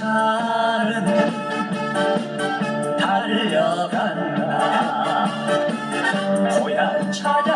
열차는 달려간다. 고향 찾아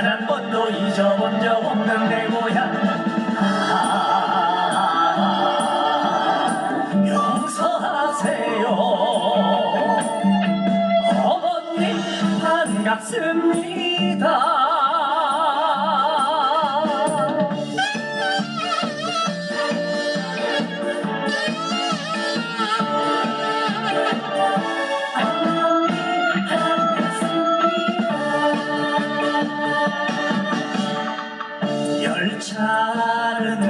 단 한 번도 잊어본 적 없는 내 고향 아, 용서하세요. 어머님 반갑습니다 열차는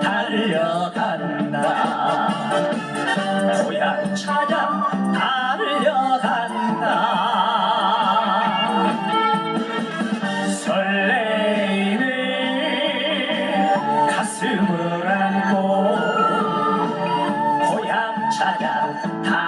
달려간다. 고향 찾아 달려간다. 설레이는 가슴을 안고 고향 찾아 달려간다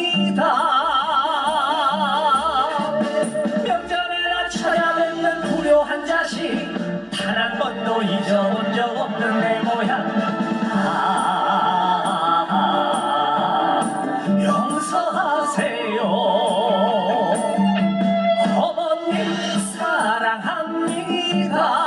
한 자식 단 한 번도 잊어본 적 없는 내 모양. 아, 용서하세요. 어머님 사랑합니다.